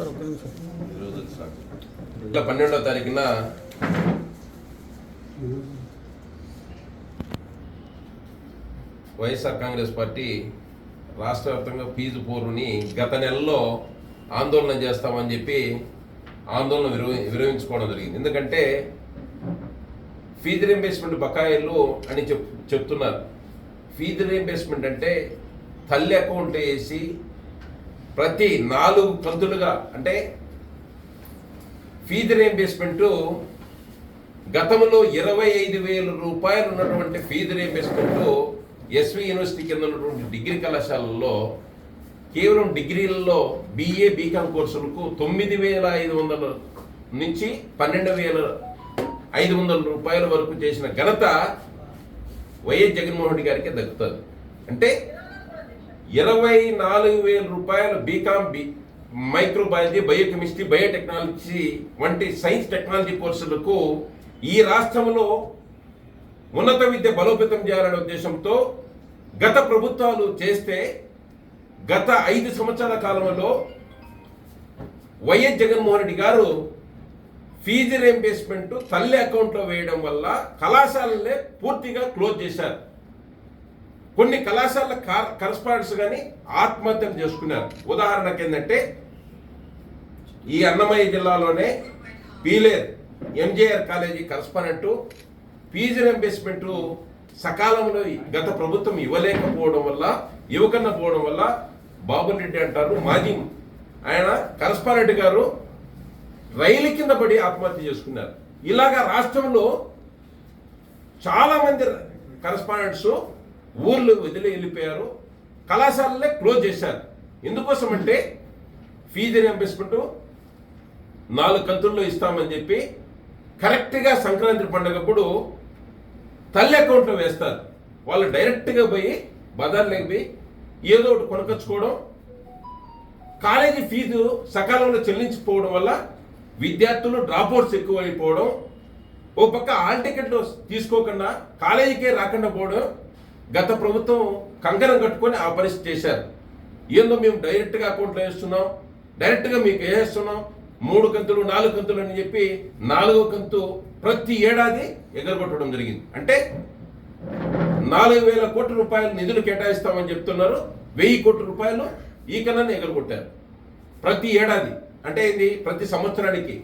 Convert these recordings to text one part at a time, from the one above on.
Sir ఒక్క నిమిషం ఈరోజు పన్నెండవ తారీఖున వైఎస్ఆర్ కాంగ్రెస్ పార్టీ రాష్ట్ర వ్యాప్తంగా ఫీజు పోరుని గత నెలలో ఆందోళన చేస్తామని చెప్పి ఆందోళన విరవ విరమించుకోవడం జరిగింది. ఎందుకంటే ఫీజు రీంబేస్మెంట్ బకాయిలు అని చెప్ చెప్తున్నారు. ఫీజు రీంబేస్మెంట్ అంటే తల్లి అకౌంట్ వేసి ప్రతి నాలుగు పంతులుగా అంటే ఫీజు రీంబర్స్మెంట్ గతంలో ఇరవై ఐదు వేల రూపాయలు ఉన్నటువంటి ఫీజు రీంబర్స్మెంట్ ఎస్వి యూనివర్సిటీ కింద ఉన్నటువంటి డిగ్రీ కళాశాలల్లో కేవలం డిగ్రీలలో బీఏ బీకామ్ కోర్సులకు తొమ్మిది వేల ఐదు వందల నుంచి పన్నెండు వేల ఐదు వందల రూపాయల వరకు చేసిన ఘనత వైఎస్ జగన్మోహన్ రెడ్డి గారికి దక్కుతుంది. అంటే ఇరవై నాలుగు వేల రూపాయలు BCom B microbiology biochemistry biotechnology వంటి సైన్స్ టెక్నాలజీ కోర్సులకు ఈ రాష్ట్రంలో ఉన్నత విద్య బలోపేతం చేయాలనే ఉద్దేశంతో గత ప్రభుత్వాలు చేస్తే గత ఐదు సంవత్సరాల కాలంలో వైఎస్ జగన్మోహన్ రెడ్డి గారు ఫీజు రీంబర్స్మెంట్ తల్లి అకౌంట్లో వేయడం వల్ల కళాశాలలే పూర్తిగా క్లోజ్ చేశారు. కొన్ని కళాశాల కరస్పాండెంట్స్ కానీ ఆత్మహత్యలు చేసుకున్నారు. ఉదాహరణకి ఏంటంటే ఈ అన్నమయ్య జిల్లాలోనే Piler MJR college correspondent fee reimbursement సకాలంలో గత ప్రభుత్వం ఇవ్వలేకపోవడం వల్ల ఇవ్వకుండా పోవడం వల్ల బాబుల్ రెడ్డి అంటారు మాజీ ఆయన కరస్పాండెంట్ గారు రైలు కింద పడి ఆత్మహత్య చేసుకున్నారు. ఇలాగా రాష్ట్రంలో చాలామంది కరస్పాండెంట్స్ ఊర్లు వదిలి వెళ్ళిపోయారు. కళాశాలలే క్లోజ్ చేశారు. ఎందుకోసం అంటే ఫీజు రియంబర్స్మెంట్ నాలుగు కంతుల్లో ఇస్తామని చెప్పి కరెక్ట్గా సంక్రాంతి పండుగప్పుడు తల్లి అకౌంట్లో వేస్తారు. వాళ్ళు డైరెక్ట్గా పోయి బజార్లోకి పోయి ఏదో ఒకటి కొనకొచ్చుకోవడం కాలేజీ ఫీజు సకాలంలో చెల్లించిపోవడం వల్ల విద్యార్థులు డ్రాప్అవుట్స్ ఎక్కువైపోవడం ఓ పక్క హాల్ టికెట్లు తీసుకోకుండా కాలేజీకే రాకుండా పోవడం గత ప్రభుత్వం కంకణం కట్టుకొని ఆ పరిస్థితి చేశారు. ఏందో మేము డైరెక్ట్గా అకౌంట్లో వేస్తున్నాం డైరెక్ట్గా మీకు వేసేస్తున్నాం మూడు కంతులు నాలుగు కంతులు అని చెప్పి నాలుగో కంతు ప్రతి ఏడాది ఎగరగొట్టడం జరిగింది. అంటే నాలుగు వేల కోట్ల రూపాయలు నిధులు కేటాయిస్తామని చెప్తున్నారు వెయ్యి కోట్ల రూపాయలు ఈ కన్నా ఎగరగొట్టారు. ప్రతి ఏడాది అంటే ఏంది? ప్రతి సంవత్సరానికి.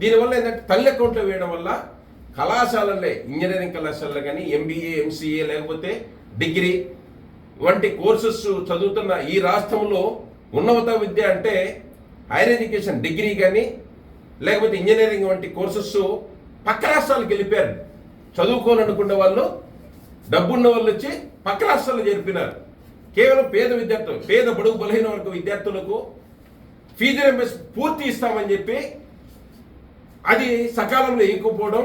దీనివల్ల ఏంటంటే తల్లి అకౌంట్లో వేయడం వల్ల కళాశాలలే ఇంజనీరింగ్ కళాశాలలో కానీ ఎంబీఏ ఎంసీఏ లేకపోతే డిగ్రీ వంటి కోర్సెస్ చదువుతున్న ఈ రాష్ట్రంలో ఉన్నత విద్య అంటే హైయర్ ఎడ్యుకేషన్ డిగ్రీ కానీ లేకపోతే ఇంజనీరింగ్ వంటి కోర్సెస్ పక్క రాష్ట్రాలకు వెళ్ళిపోయారు. చదువుకోవాలనుకునే వాళ్ళు డబ్బున్న వాళ్ళు వచ్చి పక్క రాష్ట్రాలు జరిపినారు కేవలం పేద విద్యార్థులు పేద బడుగు బలహీన వర్గ విద్యార్థులకు ఫీజు పూర్తి ఇస్తామని చెప్పి అది సకాలంలో ఇవ్వకపోవడం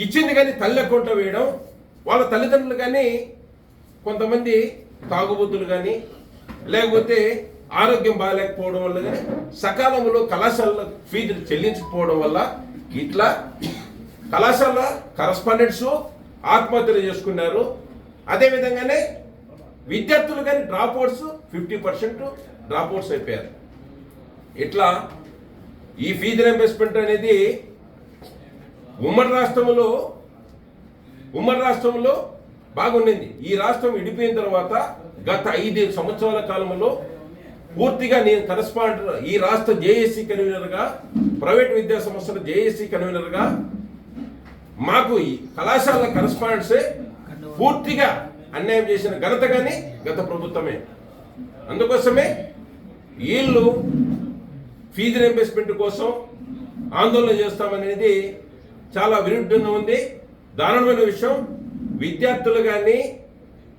ఇచ్చింది కానీ తల్లి అకౌంట్లో వేయడం వాళ్ళ తల్లిదండ్రులు కానీ కొంతమంది తాగుబోతులు కానీ లేకపోతే ఆరోగ్యం బాగాలేకపోవడం వల్ల కానీ సకాలంలో కళాశాలలో ఫీజులు చెల్లించకపోవడం వల్ల ఇట్లా కళాశాల కరస్పాండెంట్స్ ఆత్మహత్యలు చేసుకున్నారు. అదేవిధంగానే విద్యార్థులు కానీ drop outs fifty percent drop outs అయిపోయారు. ఇట్లా ఈ ఫీజు రింబర్స్మెంట్ అనేది ఉమ్మడి రాష్ట్రంలో ఉమ్మడి రాష్ట్రంలో బాగుండింది. ఈ రాష్ట్రం విడిపోయిన తర్వాత గత ఐదు సంవత్సరాల కాలంలో పూర్తిగా నేను కరస్పాండెంట్ ఈ రాష్ట్ర జేఏసీ కన్వీనర్గా ప్రైవేట్ విద్యా సంస్థల జేఏసీ కన్వీనర్గా మాకు ఈ కళాశాల కరస్పాండెంట్సే పూర్తిగా అన్యాయం చేసిన ఘనత కానీ గత ప్రభుత్వమే. అందుకోసమే వీళ్ళు ఫీజు రింబర్స్మెంట్ కోసం ఆందోళన చేస్తామనేది చాలా విరుద్ధంగా ఉంది. దారుణమైన విషయం. విద్యార్థులు కానీ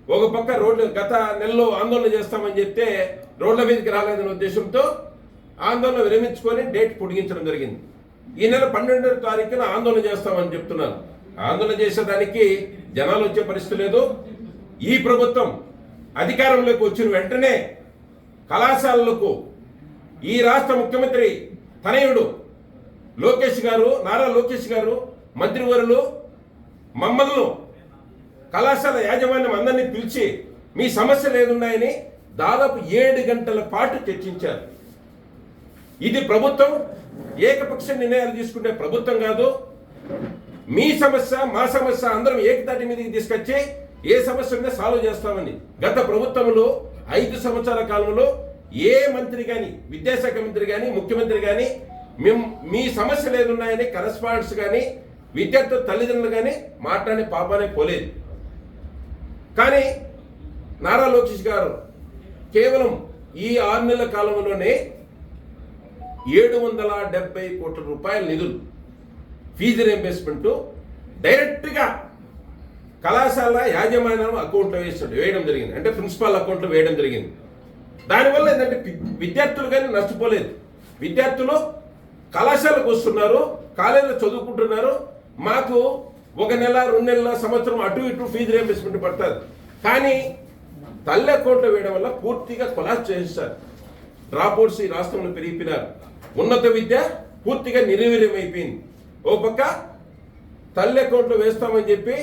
ఒక పక్క రోడ్లు గత నెలలో ఆందోళన చేస్తామని చెప్తే రోడ్ల మీదకి రాలేదనే ఉద్దేశంతో ఆందోళన విరమించుకొని డేట్ పొడిగించడం జరిగింది. ఈ నెల పన్నెండవ తారీఖున ఆందోళన చేస్తామని చెప్తున్నారు. ఆందోళన చేసేదానికి జనాలు వచ్చే పరిస్థితి లేదు. ఈ ప్రభుత్వం అధికారంలోకి వచ్చిన వెంటనే కళాశాలలకు ఈ రాష్ట్ర ముఖ్యమంత్రి తనయుడు లోకేష్ గారు నారా లోకేష్ గారు మంత్రివరులు మమ్మల్ని కళాశాల యాజమాన్యం అందరినీ పిలిచి మీ సమస్యలు ఏదున్నాయని దాదాపు ఏడు గంటల పాటు చర్చించారు. ఇది ప్రభుత్వం ఏకపక్ష నిర్ణయాలు తీసుకునే ప్రభుత్వం కాదు. మీ సమస్య మా సమస్య అందరం ఏకతాటి మీదకి తీసుకొచ్చి ఏ సమస్య ఉన్నా సాల్వ్ చేస్తామని గత ప్రభుత్వంలో ఐదు సంవత్సరాల కాలంలో ఏ మంత్రి కానీ విద్యాశాఖ మంత్రి కానీ ముఖ్యమంత్రి కానీ మేము మీ సమస్యలు ఏదున్నాయని కరస్పాండెంట్స్ కానీ విద్యార్థుల తల్లిదండ్రులు కానీ మాట్లాడే పాపానే పోలేదు. కానీ నారా లోకేష్ గారు కేవలం ఈ ఆరు నెలల కాలంలోనే ఏడు వందల డెబ్బై కోట్ల రూపాయల నిధులు ఫీజు రీంబర్స్మెంట్ డైరెక్ట్గా కళాశాల యాజమాన్యం అకౌంట్లో వేసాడు వేయడం జరిగింది. అంటే ప్రిన్సిపాల్ అకౌంట్లో వేయడం జరిగింది. దానివల్ల ఏంటంటే విద్యార్థులు కానీ నష్టపోలేదు. విద్యార్థులు కళాశాలకు వస్తున్నారు కాలేజీలో చదువుకుంటున్నారు. మాకు ఒక నెల రెండు నెలల సంవత్సరం అటు ఇటు ఫీజు రేపేసుకుంటూ పడుతుంది. కానీ తల్లి అకౌంట్లో వేయడం వల్ల పూర్తిగా కొలాస్ చేస్తారు డ్రాప్అవుట్స్ ఈ రాష్ట్రంలో పెరిగిపోయినారు. ఉన్నత విద్య పూర్తిగా నిర్వీర్యం అయిపోయింది ఓ పక్క తల్లి అకౌంట్లో వేస్తామని చెప్పి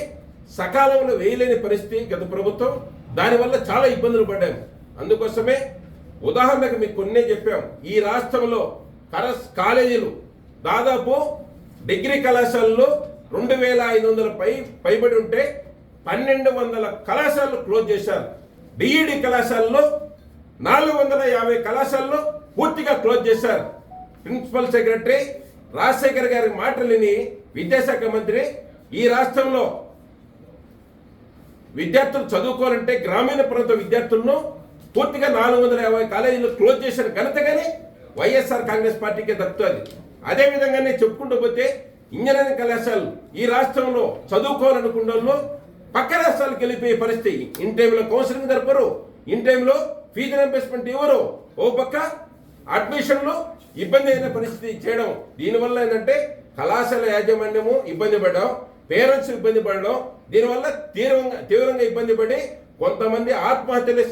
సకాలంలో వేయలేని పరిస్థితి గత ప్రభుత్వం. దానివల్ల చాలా ఇబ్బందులు పడ్డాము. అందుకోసమే ఉదాహరణకు మీకు కొన్నే చెప్పాం. ఈ రాష్ట్రంలో కరస్ కాలేజీలు దాదాపు డిగ్రీ కళాశాలలు రెండు వేల ఐదు వందల పై పైబడి ఉంటే పన్నెండు వందల కళాశాలలు క్లోజ్ చేశారు. డిఈడి కళాశాలలో నాలుగు వందల యాభై కళాశాలలో పూర్తిగా క్లోజ్ చేశారు. ప్రిన్సిపల్ సెక్రటరీ రాజశేఖర్ గారి మాటలని విద్యాశాఖ మంత్రి ఈ రాష్ట్రంలో విద్యార్థులు చదువుకోవాలంటే గ్రామీణ ప్రాంత విద్యార్థులను పూర్తిగా నాలుగు వందల యాభై కాలేజీలు క్లోజ్ చేసిన ఘనత కానీ వైఎస్ఆర్ కాంగ్రెస్ పార్టీకే దక్కుతుంది. అదేవిధంగానే చెప్పుకుంటూ పోతే ఇంజనీరింగ్ కళాశాలలు ఈ రాష్ట్రంలో చదువుకోవాలనుకున్న వాళ్ళు పక్క రాష్ట్రాలకు వెళ్ళిపోయే పరిస్థితి. ఇన్ టైంలో కౌన్సిలింగ్ జరపరు ఇన్ టైంలో ఫీజు రింబర్స్మెంట్ ఇవ్వరు ఓ పక్క అడ్మిషన్లు ఇబ్బంది అయిన పరిస్థితి చేయడం. దీనివల్ల ఏంటంటే కళాశాల యాజమాన్యము ఇబ్బంది పడడం పేరెంట్స్ ఇబ్బంది పడడం దీనివల్ల తీవ్రంగా తీవ్రంగా ఇబ్బంది పడి కొంతమంది ఆత్మహత్యలు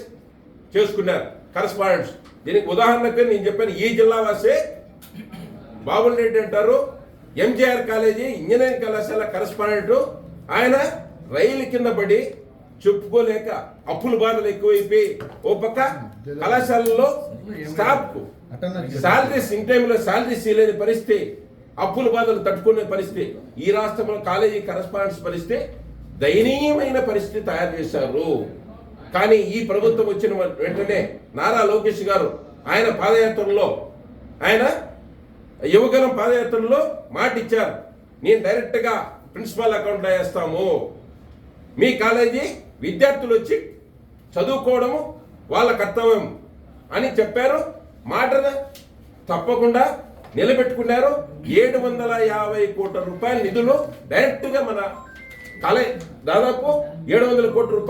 చేసుకున్నారు. కరస్పాండెంట్స్ దీనికి ఉదాహరణకు నేను చెప్పాను ఈ జిల్లా వాసే బాబుల్ అంటారు ఎంజీఆర్ కాలేజీ ఇంజనీరింగ్ కళాశాల కరస్పాండెంట్ ఆయన రైలు కింద పడి చెప్పుకోలేక అప్పుల బాధలు ఎక్కువైపోయి ఓ పక్క కళాశాలలో స్టాఫ్ శాలరీస్ ఇన్ టైంలో శాలరీస్ ఇవ్వలేని పరిస్థితి అప్పుల బాధలు తట్టుకునే పరిస్థితి ఈ రాష్ట్రంలో కాలేజీ కరస్పాండెన్స్ పరిస్థితి దయనీయమైన పరిస్థితి తయారు చేశారు. కానీ ఈ ప్రభుత్వం వచ్చిన వెంటనే నారా లోకేష్ గారు ఆయన పాదయాత్రలో ఆయన యువగలం పాదయాత్రలో మాట ఇచ్చారు నేను డైరెక్ట్గా ప్రిన్సిపాల్ అకౌంట్లో వేస్తాము. మీ కాలేజీ విద్యార్థులు వచ్చి చదువుకోవడము వాళ్ళ కర్తవ్యం అని చెప్పారు. మాటను తప్పకుండా నిలబెట్టుకున్నారు. ఏడు వందల యాభై కోట్ల రూపాయల నిధులు డైరెక్ట్గా మన కాలేజ్ దాదాపు ఏడు వందల కోట్ల రూపాయలు